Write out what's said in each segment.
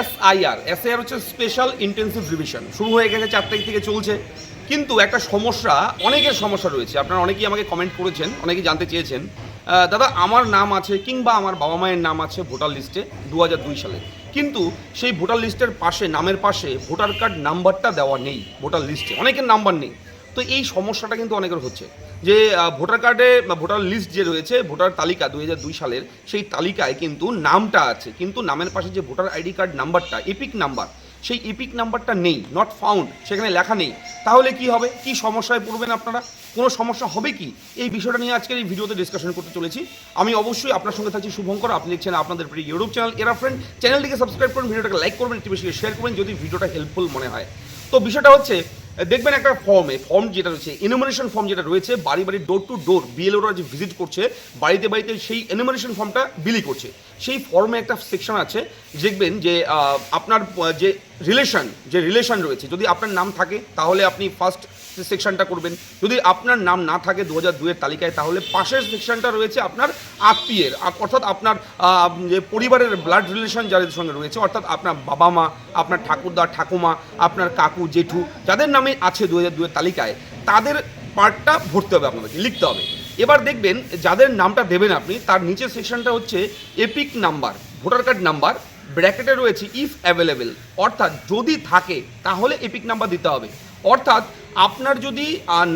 SIR SIR হচ্ছে special intensive revision শুরু হয়ে গেছে, চার তারিখ থেকে চলছে। কিন্তু একটা সমস্যা, অনেকের সমস্যা রয়েছে। আপনারা অনেকেই আমাকে কমেন্ট করেছেন, অনেকেই জানতে চেয়েছেন। দাদা, আমার নাম আছে কিংবা আমার বাবা মায়ের নাম আছে ভোটার লিস্টে দু হাজার দুই সালে। কিন্তু সেই ভোটার লিস্টের পাশে, নামের পাশে ভোটার কার্ড নাম্বারটা দেওয়া নেই, ভোটার লিস্টে। অনেকের নাম্বার নেই। তো এই সমস্যাটা কিন্তু অনেকের হচ্ছে। যে ভোটার কার্ডে বা ভোটার লিস্ট যে রয়েছে, ভোটার তালিকা দুই দুই সালের, সেই তালিকায় কিন্তু নামটা আছে। কিন্তু নামের পাশে যে ভোটার আইডি কার্ড নাম্বারটা, এপিক নাম্বার, সেই এপিক নাম্বারটা নেই নট ফাউন্ড সেখানে লেখা নেই। তাহলে কি হবে? কি সমস্যায় পড়বেন আপনারা? কোনো সমস্যা হবে কি? এই বিষয়টা নিয়ে আজকের এই ভিডিওতে ডিসকাশন করতে চলেছি। আমি অবশ্যই আপনার সঙ্গে থাকছি শুভঙ্কর। আপনি দেখছেন আপনাদের প্রিয় ইউটিউব চ্যানেল এরা ফ্রেন্ড চ্যানেলটিকে সাবস্ক্রাইব করুন, ভিডিওটাকে লাইক করবেন, একটু বেশি শেয়ার করবেন, যদি ভিডিওটা হেল্পফুল মনে হয়। তো বিষয়টা হচ্ছে দেখবেন একটা ফর্মে ফর্ম যেটা রয়েছে এনুমারেশন ফর্ম যেটা রয়েছে, বাড়ি বাড়ি ডোর টু ডোর বিএলওরা যে ভিজিট করছে, বাড়িতে বাড়িতে সেই এনুমারেশন ফর্মটা বিলি করছে। সেই ফর্মে একটা সেকশন আছে, দেখবেন যে আপনার যে রিলেশন যে রিলেশন রয়েছে, যদি আপনার নাম থাকে, তাহলে আপনি ফার্স্ট সেকশনটা করবেন। যদি আপনার নাম না থাকে দু হাজার দুয়ের তালিকায়, তাহলে পাশের সেকশনটা রয়েছে আপনার আত্মীয়ের অর্থাৎ আপনার যে পরিবারের ব্লাড রিলেশন যাদের সঙ্গে রয়েছে, অর্থাৎ আপনার বাবা মা, আপনার ঠাকুরদা, ঠাকুমা, আপনার কাকু, জেঠু, যাদের নামে আছে দু হাজার দুয়ের তালিকায়, তাদের পার্টটা ভরতে হবে আপনাদেরকে, লিখতে হবে। এবার দেখবেন যাদের নামটা দেবেন আপনি, তার নিচের সেকশনটা হচ্ছে EPIC number voter card number ব্র্যাকেটে রয়েছে ইফ অ্যাভেলেবেল অর্থাৎ যদি থাকে, তাহলে এপিক নাম্বার দিতে হবে। অর্থাৎ আপনার যদি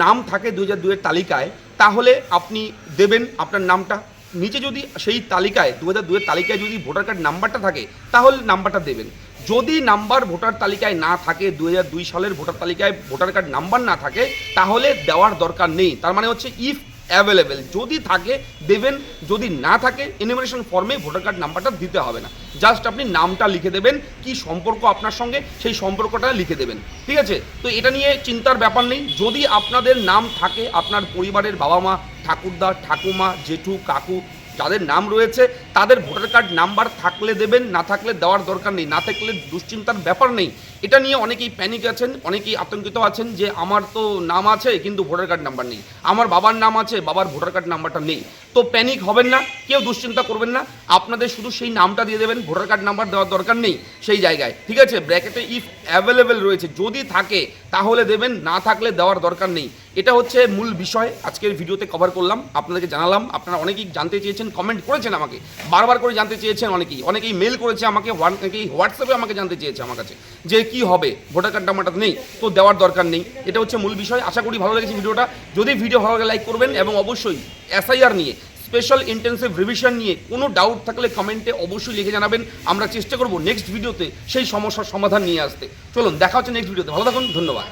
নাম থাকে দু হাজার দুয়ের তালিকায়, তাহলে আপনি দেবেন আপনার নামটা। নিচে যদি সেই তালিকায় দু হাজার দুয়ের তালিকায় যদি ভোটার কার্ড নাম্বারটা থাকে, তাহলে নাম্বারটা দেবেন। যদি নাম্বার ভোটার তালিকায় না থাকে দু দুই সালের ভোটার তালিকায় ভোটার কার্ড নাম্বার না থাকে, তাহলে দেওয়ার দরকার নেই। তার মানে হচ্ছে ইফ অ্যাভেলেবেল যদি থাকে, দেবেন, যদি না থাকে এনিমিনেশন ফর্মে ভোটার কার্ড নাম্বারটা দিতে হবে না। জাস্ট আপনি নামটা লিখে দেবেন, কি সম্পর্ক আপনার সঙ্গে, সেই সম্পর্কটা লিখে দেবেন। ঠিক আছে? তো এটা নিয়ে চিন্তার ব্যাপার নেই। যদি আপনাদের নাম থাকে, আপনার পরিবারের বাবা মা ঠাকুরদা, ঠাকুমা, জেঠু, কাকু যাদের নাম রয়েছে, তাদের ভোটার কার্ড নাম্বার থাকলে দেবেন, না থাকলে দেওয়ার দরকার নেই, না থাকলে দুশ্চিন্তার ব্যাপার নেই। এটা নিয়ে অনেকেই প্যানিক আছেন, অনেকেই আতঙ্কিত আছেন যে আমার তো নাম আছে, কিন্তু ভোটার কার্ড নাম্বার নেই। আমার বাবার নাম আছে, বাবার ভোটার কার্ড নাম্বারটা নেই। তো প্যানিক হবেন না, কেউ দুশ্চিন্তা করবেন না, আপনাদের শুধু সেই নামটা দিয়ে দেবেন, ভোটার কার্ড নাম্বার দেওয়ার দরকার নেই সেই জায়গায়। ঠিক আছে? ব্র্যাকেটে ইফ অ্যাভেলেবেল রয়েছে, যদি থাকে, তাহলে দেবেন, না থাকলে দেওয়ার দরকার নেই। এটা হচ্ছে মূল বিষয়। আজকের ভিডিওতে কভার করলাম। আপনাদেরকে জানালাম। আপনারা অনেকেই জানতে চেয়েছেন কমেন্ট করেছেন আমাকে। বারবার করে জানতে চেয়েছেন অনেকেই। অনেকেই মেল করেছে আমাকে অনেকেই হোয়াটসঅ্যাপে আমাকে জানতে চেয়েছে আমার কাছে যে কি হবে ভোটার কার্ড নাম্বারটা নেই, তো দেওয়ার দরকার নেই। এটা হচ্ছে মূল বিষয়। আশা করি ভালো লেগেছে ভিডিওটা। যদি ভিডিও ভালো লাগে লাইক করবেন এবং অবশ্যই এসআইআর নিয়ে স্পেশাল ইন্টেন্সিভ রিভিশন নিয়ে কোনো ডাউট থাকলে কমেন্টে অবশ্যই লিখে জানাবেন। আমরা চেষ্টা করব নেক্সট ভিডিওতে সেই সমস্যার সমাধান নিয়ে আসতে। চলুন, দেখা হচ্ছে নেক্সট ভিডিওতে ভালো থাকুন, ধন্যবাদ।